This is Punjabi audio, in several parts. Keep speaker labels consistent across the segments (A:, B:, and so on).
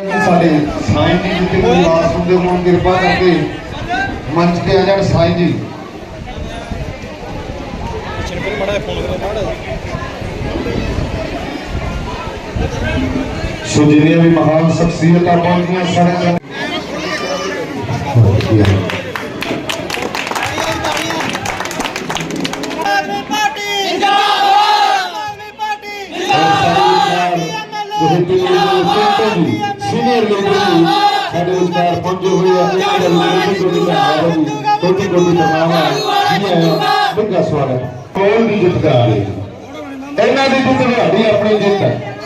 A: ਸਾਡੇ ਸਾਈਂ ਜੀ ਜਿੱਥੇ ਕੋਈ ਆਵਾਜ਼ ਸੁਣਦੇ ਹੋਣ ਕਿਰਪਾ ਕਰਕੇ ਮੰਚ ਤੇ ਆ ਜਾਣ ਸਾਈਂ ਜੀ। ਸੋ ਜਿਹੜੀਆਂ ਵੀ ਮਹਾਨ ਸ਼ਖਸੀਅਤਾਂ ਪਹੁੰਚੀਆਂ ਸਾਰੇ ਸੀਨੀਅਰ ਜੀ। ਸਾਡੇ ਵਿਚਕਾਰ ਪਹੁੰਚੇ ਹੋਏ ਆ ਇਹਨਾਂ ਦਾ ਲੋਕ ਕੋਈ ਧੰਨਵਾਦ ਜੀ। ਕੋਟੀ ਕੋਟੀ ਪ੍ਰਣਾਮ ਜੀ ਆਇਆਂ ਬਿੰਗਾ ਸਵਾਗਤ ਕੋਲ ਦੀ ਜਿੱਤ ਦਾ ਇਹਨਾਂ ਦੀ ਜਿੱਤ ਤੁਹਾਡੀ ਆਪਣੀ ਜਿੱਤ ਹੈ।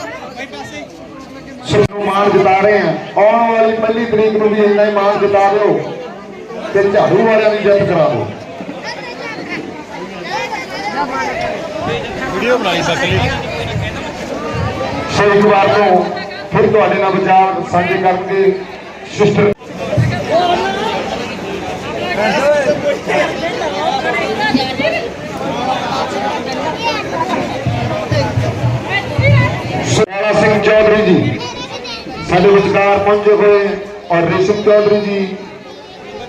A: ਸੋ ਮਾਣ ਜਿਤਾ ਰਹੇ ਆ। ਆਉਣ ਵਾਲੀ ਪਹਿਲੀ ਤਰੀਕ ਨੂੰ ਵੀ ਇੰਨਾ ਹੀ ਮਾਣ ਜਿਤਾ ਦਿਓ ਤੇ ਝਾੜੂ ਵਾਲਿਆਂ ਦੀ ਜਿੱਤ ਕਰਾ ਦਿਓ।
B: ਵੀਡੀਓ ਬਣਾਈ ਸਕਲੀ
A: ਸੋ ਇੱਕ ਵਾਰ ਤੋਂ ਫਿਰ ਤੁਹਾਡੇ ਨਾਲ ਵਿਚਾਰ ਸਾਂਝੇ ਕਰਕੇ ਸਿਸਟਰ ਸੋਹਣਾ ਸਿੰਘ ਚੌਧਰੀ ਜੀ ਸਾਡੇ ਵਿਚਕਾਰ ਪਹੁੰਚੇ ਹੋਏ ਔਰ ਰੇਸ਼ਮ ਚੌਧਰੀ ਜੀ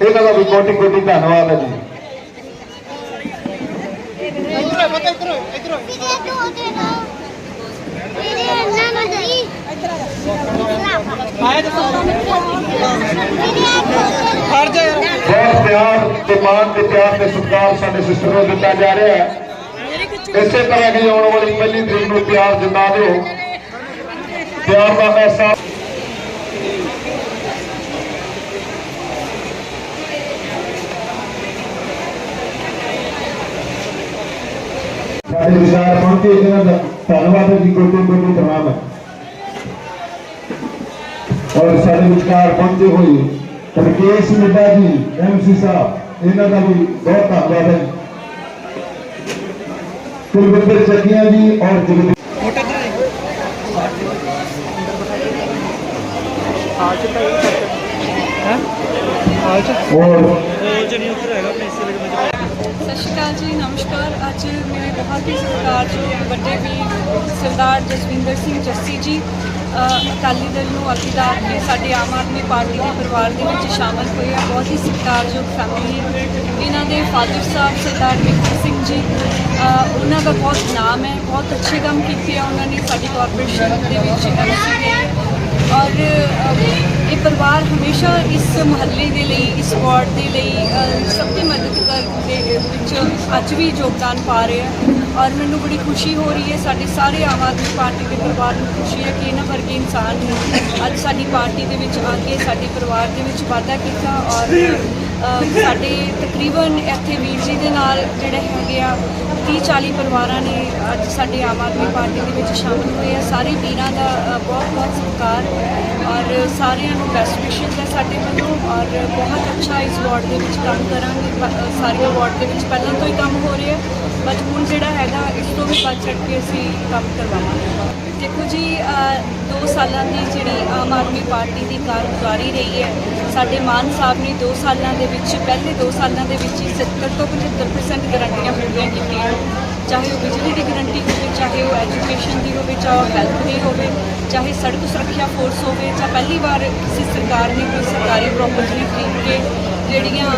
A: ਇਹਨਾਂ ਦਾ ਵੀ ਕੋਟੀ ਕੋਟੀ ਧੰਨਵਾਦ ਹੈ ਜੀ
C: ਇਧਰੋਂ ਪਤਾ ਇਧਰੋਂ ਇਧਰੋਂ ਆਇਆ ਹਰ ਜਾ
A: ਬਹੁਤ ਪਿਆਰ ਤੇ ਮਾਣ ਤੇ ਪਿਆਰ ਤੇ ਸਤਿਕਾਰ ਸਾਡੇ ਸਿਸਟਰ ਨੂੰ ਦਿੱਤਾ ਜਾ ਰਿਹਾ ਹੈ ਇਸੇ ਤਰ੍ਹਾਂ ਹੀ ਆਉਣ ਵਾਲੀ ਪਹਿਲੀ ਤਰੀਕ ਨੂੰ ਪਿਆਰ ਜਿੰਦਾ ਦਿਓ ਪਿਆਰ ਦਾ ਐਸਾ ਸਾਡੇ ਵਿਚਾਰ ਪਹੁੰਚੇ ਇਹਨਾਂ ਦਾ ਧੰਨਵਾਦ ਹੈ ਜੀ ਕੋਟੀ ਕੋਟੀ ਪ੍ਰਣਾਮ ਹੈ ਔਰ ਸਾਡੇ ਵਿਚਕਾਰ ਪਹੁੰਚੇ ਹੋਏ ਰਕੇਸ਼ ਮਿੱਡਾ ਜੀ ਐਮਸੀ ਸਾਹਿਬ ਇਹਨਾਂ ਦਾ ਵੀ ਬਹੁਤ ਧੰਨਵਾਦ ਹੈ ਕੁਲਵਿੰਦਰ ਚੱਕੀਆਂ ਜੀ ਔਰ ਜਗਦੀਪ ਔਰ
B: ਉਹ ਜਿਹੜੀ ਉੱਧਰ ਹੈਗਾ ਆਪਣੇ ਇਸੇ ਵੇਲੇ ਵਿੱਚ
D: ਸਤਿ ਸ਼੍ਰੀ ਅਕਾਲ ਜੀ ਨਮਸਕਾਰ ਅੱਜ ਮੇਰੇ ਬਹੁਤ ਹੀ ਅਕਾਲੀ ਦਲ ਨੂੰ ਅੱਗੇ ਕੇ ਸਾਡੇ ਆਮ ਆਦਮੀ ਪਾਰਟੀ ਦੇ ਪਰਿਵਾਰ ਦੇ ਵਿੱਚ ਸ਼ਾਮਲ ਹੋਏ ਆ। ਬਹੁਤ ਹੀ ਸਤਿਕਾਰਯੋਗ ਫੈਮਿਲੀ ਇਹਨਾਂ ਦੇ ਫਾਦਰ ਸਾਹਿਬ ਸਰਦਾਰ ਵਿਕਰ ਸਿੰਘ ਜੀ ਉਹਨਾਂ ਦਾ ਬਹੁਤ ਨਾਮ ਹੈ। ਬਹੁਤ ਅੱਛੇ ਕੰਮ ਕੀਤੇ ਆ ਉਹਨਾਂ ਨੇ। ਸਾਡੀ ਕਾਰਪੋਰੇਸ਼ਨ ਦੇ ਵਿੱਚ ਐਮਸੀ ਦੇ ਔਰ ਹਮੇਸ਼ਾ ਇਸ ਮੁਹੱਲੇ ਦੇ ਲਈ, ਇਸ ਵਾਰਡ ਦੇ ਲਈ ਸਭ ਦੀ ਮਦਦ ਕਰਨ ਦੇ ਵਿੱਚ ਅੱਜ ਵੀ ਯੋਗਦਾਨ ਪਾ ਰਿਹਾ ਹੈ ਔਰ ਮੈਨੂੰ ਬੜੀ ਖੁਸ਼ੀ ਹੋ ਰਹੀ ਹੈ, ਸਾਡੇ ਸਾਰੇ ਆਮ ਆਦਮੀ ਪਾਰਟੀ ਦੇ ਪਰਿਵਾਰ ਨੂੰ ਖੁਸ਼ੀ ਹੈ ਕਿ ਇਹਨਾਂ ਵਰਗੇ ਇਨਸਾਨ ਨੇ ਅੱਜ ਸਾਡੀ ਪਾਰਟੀ ਦੇ ਵਿੱਚ ਆ ਕੇ, ਸਾਡੇ ਪਰਿਵਾਰ ਦੇ ਵਿੱਚ ਵਾਧਾ ਕੀਤਾ ਔਰ ਸਾਡੇ ਤਕਰੀਬਨ ਇੱਥੇ ਵੀਰ ਜੀ ਦੇ ਨਾਲ ਜਿਹੜੇ ਹੈਗੇ ਆ 30 40 ਪਰਿਵਾਰਾਂ ਨੇ ਅੱਜ ਸਾਡੇ ਆਮ ਆਦਮੀ ਪਾਰਟੀ ਦੇ ਵਿੱਚ ਸ਼ਾਮਲ ਹੋਏ ਆ। ਸਾਰੇ ਵੀਰਾਂ ਦਾ ਬਹੁਤ ਬਹੁਤ ਸਤਿਕਾਰ। ਔਰ ਸਾਰਿਆਂ ਨੂੰ ਬੈਸਟ ਵਿਸ਼ੇਸ ਹੈ ਸਾਡੇ ਵੱਲੋਂ ਔਰ ਬਹੁਤ ਅੱਛਾ ਇਸ ਵਾਰਡ ਦੇ ਵਿੱਚ ਕੰਮ ਕਰਾਂਗੇ। ਸਾਰੇ ਵਾਰਡ ਦੇ ਵਿੱਚ ਪਹਿਲਾਂ ਤੋਂ ਹੀ ਕੰਮ ਹੋ ਰਿਹਾ ਬਟ ਹੁਣ ਜਿਹੜਾ ਹੈਗਾ, ਇਸ ਤੋਂ ਵੀ ਵੱਧ ਚੜ੍ਹ ਕੇ ਅਸੀਂ ਕੰਮ ਕਰਵਾਵਾਂਗੇ। ਦੇਖੋ ਜੀ 2 ਸਾਲਾਂ ਦੀ ਜਿਹੜੀ ਆਮ ਆਦਮੀ ਪਾਰਟੀ ਦੀ ਕਾਰਗੁਜ਼ਾਰੀ ਰਹੀ ਹੈ। ਸਾਡੇ ਮਾਨ ਸਾਹਿਬ ਨੇ 2 ਸਾਲਾਂ ਦੇ ਵਿੱਚ, ਪਹਿਲੇ 2 ਸਾਲਾਂ ਦੇ ਵਿੱਚ ਹੀ 70 ਤੋਂ 75% ਗਰੰਟੀਆਂ ਪੂਰੀਆਂ ਕੀਤੀਆਂ। ਚਾਹੇ ਉਹ ਬਿਜਲੀ ਦੀ ਗਰੰਟੀ ਹੋਵੇ, ਚਾਹੇ ਉਹ ਐਜੂਕੇਸ਼ਨ ਦੀ ਹੋਵੇ, ਚਾਹੇ ਉਹ ਹੈਲਥ ਦੀ ਹੋਵੇ, ਚਾਹੇ ਸੜਕ ਸੁਰੱਖਿਆ ਫੋਰਸ ਹੋਵੇ ਜਾਂ ਪਹਿਲੀ ਵਾਰ ਕਿਸੇ ਸਰਕਾਰ ਨੇ ਕੋਈ ਸਰਕਾਰੀ ਪ੍ਰਾਪਰਟੀ ਖਰੀਦ ਕੇ ਜਿਹੜੀਆਂ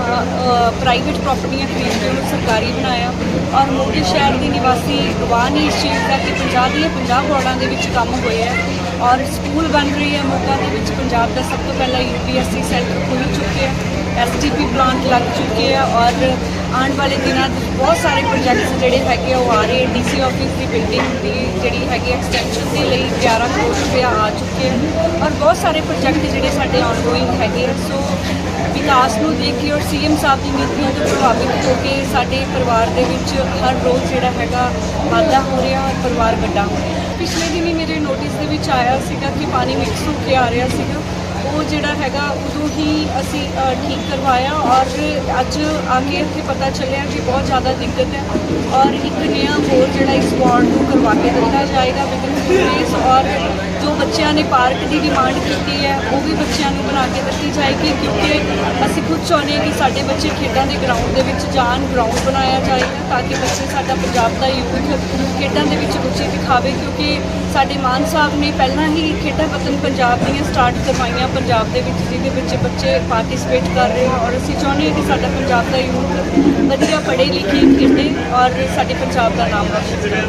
D: ਪ੍ਰਾਈਵੇਟ ਪ੍ਰਾਪਰਟੀਆਂ ਖਰੀਦ ਕੇ ਉਹਨੂੰ ਸਰਕਾਰੀ ਬਣਾਇਆ। ਔਰ ਮੋਗੇ ਸ਼ਹਿਰ ਦੀ ਨਿਵਾਸੀ ਗਵਾਹ ਨਹੀਂ ਇਸ ਚੀਜ਼ ਦਾ ਕਿ ਪੰਜਾਬ ਦੀਆਂ 50 ਵਾਰਡਾਂ ਦੇ ਵਿੱਚ ਕੰਮ ਹੋਇਆ ਔਰ ਸਕੂਲ ਬਣ ਰਹੀ ਹੈ ਮੋਗਾ ਦੇ ਵਿੱਚ। ਪੰਜਾਬ ਦਾ ਸਭ ਤੋਂ ਪਹਿਲਾ ਯੂਪੀਐਸਸੀ ਸੈਂਟਰ ਖੁੱਲ ਚੁੱਕਿਆ ਹੈ ਐਸਟੀਪੀ ਪਲਾਂਟ ਲੱਗ ਚੁੱਕੇ ਆ ਔਰ ਆਉਣ ਵਾਲੇ ਦਿਨਾਂ ਵਿੱਚ ਬਹੁਤ ਸਾਰੇ ਪ੍ਰੋਜੈਕਟਸ ਜਿਹੜੇ ਹੈਗੇ ਆ, ਉਹ ਆ ਰਹੇ ਡੀਸੀ ਆਫਿਸ ਦੀ ਬਿਲਡਿੰਗ ਦੀ ਜਿਹੜੀ ਹੈਗੀ ਐਕਸਟੈਂਸ਼ਨ ਦੇ ਲਈ 11 ਕਰੋੜ ਰੁਪਇਆ ਆ ਚੁੱਕੇ ਆ। ਔਰ ਬਹੁਤ ਸਾਰੇ ਪ੍ਰੋਜੈਕਟ ਜਿਹੜੇ ਸਾਡੇ ਆਨਗੋਇੰਗ ਹੈਗੇ ਆ। ਸੋ ਵਿਕਾਸ ਨੂੰ ਦੇਖ ਕੇ ਔਰ ਸੀਐਮ ਸਾਹਿਬ ਦੀ ਨੀਤੀਆਂ ਤੋਂ ਪ੍ਰਭਾਵਿਤ ਹੋ ਕੇ ਸਾਡੇ ਪਰਿਵਾਰ ਦੇ ਵਿੱਚ ਹਰ ਰੋਜ਼ ਜਿਹੜਾ ਹੈਗਾ ਵਾਧਾ ਹੋ ਰਿਹਾ ਔਰ ਪਰਿਵਾਰ ਵੱਡਾ ਹੋ ਰਿਹਾ। ਪਿਛਲੇ ਦਿਨ ਹੀ ਮੇਰੇ ਨੋਟਿਸ ਦੇ ਵਿੱਚ ਆਇਆ ਸੀਗਾ ਕਿ ਪਾਣੀ ਮਿਕਸ ਹੋ ਕੇ ਆ ਰਿਹਾ ਸੀਗਾ। ਉਹ ਜਿਹੜਾ ਹੈਗਾ, ਉਦੋਂ ਹੀ ਅਸੀਂ ਠੀਕ ਕਰਵਾਇਆ ਔਰ ਅੱਜ ਆ ਕੇ ਇੱਥੇ ਪਤਾ ਚੱਲਿਆ ਕਿ ਬਹੁਤ ਜ਼ਿਆਦਾ ਦਿੱਕਤ ਹੈ ਔਰ ਇੱਕ ਨਵਾਂ ਹੋਰ ਜਿਹੜਾ ਇਸ ਵਾਰਡ ਨੂੰ ਕਰਵਾ ਕੇ ਦਿੱਤਾ ਜਾਏਗਾ ਵਿਦਿਨ ਡੇਜ਼ ਔਰ ਜੋ ਬੱਚਿਆਂ ਨੇ ਪਾਰਕ ਦੀ ਡਿਮਾਂਡ ਕੀਤੀ ਹੈ, ਉਹ ਵੀ ਬੱਚਿਆਂ ਨੂੰ ਬਣਾ ਕੇ ਦਿੱਤੀ ਜਾਏਗੀ ਕਿਉਂਕਿ ਅਸੀਂ ਖੁਦ ਚਾਹੁੰਦੇ ਹਾਂ ਕਿ ਸਾਡੇ ਬੱਚੇ ਖੇਡਾਂ ਦੇ ਗਰਾਊਂਡ ਦੇ ਵਿੱਚ ਜਾਣ ਗਰਾਊਂਡ ਬਣਾਇਆ ਜਾਏਗਾ ਤਾਂ ਕਿ ਬੱਚੇ ਸਾਡਾ ਪੰਜਾਬ ਦਾ ਯੂਥ ਖੇਡਾਂ ਦੇ ਵਿੱਚ ਰੁਚੀ ਦਿਖਾਵੇ ਕਿਉਂਕਿ ਸਾਡੇ ਮਾਨ ਸਾਹਿਬ ਨੇ ਪਹਿਲਾਂ ਹੀ ਖੇਡਾਂ ਵਤਨ ਪੰਜਾਬ ਦੀਆਂ ਸਟਾਰਟ ਕਰਵਾਈਆਂ ਪੰਜਾਬ ਦੇ ਵਿੱਚ, ਜਿਹਦੇ ਵਿੱਚ ਬੱਚੇ ਪਾਰਟਿਸਿਪੇਟ ਕਰ ਰਹੇ ਔਰ ਅਸੀਂ ਚਾਹੁੰਦੇ ਹਾਂ ਕਿ ਸਾਡਾ ਪੰਜਾਬ ਦਾ ਯੂਥ ਵਧੀਆ ਪੜ੍ਹੇ ਲਿਖੇ ਖੇਡੇ ਔਰ ਸਾਡੇ ਪੰਜਾਬ ਦਾ ਨਾਮ ਰੋਸ਼ਨ ਕਰੇ।